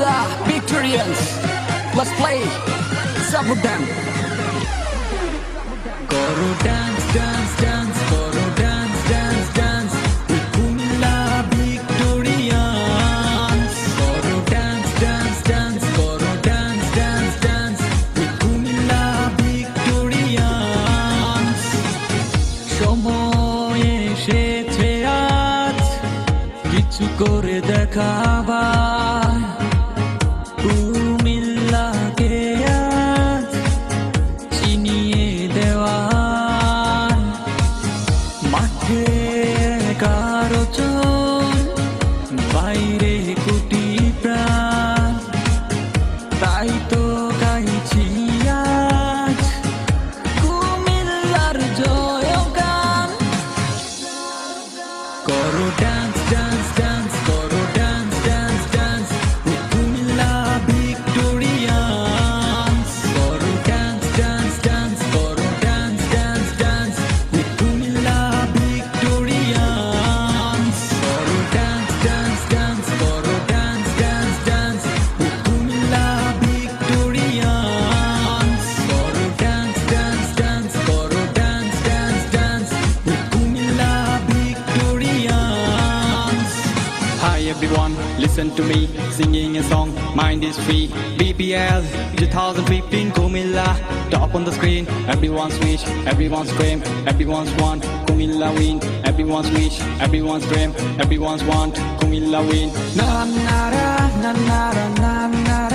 Kumilla Victorians. Let's play. Support them. করো dance dance dance করো dance dance dance Comilla Victorians করো dance dance dance করো dance dance dance Comilla Victorians সময় এসেছে আজ কিছু করে দেখাবার। বাইরে কুটি প্রাণ। তাই তো গাইছি আজ। কুমিল্লার জয়গান। করো dance dance dance everyone, listen to me singing a song. Mind is free. BPL 2015 Kumilla, top on the screen. Everyone's wish, everyone's dream, everyone's want. Kumilla win. Everyone's wish, everyone's dream, everyone's want. Kumilla win. Na na na na na na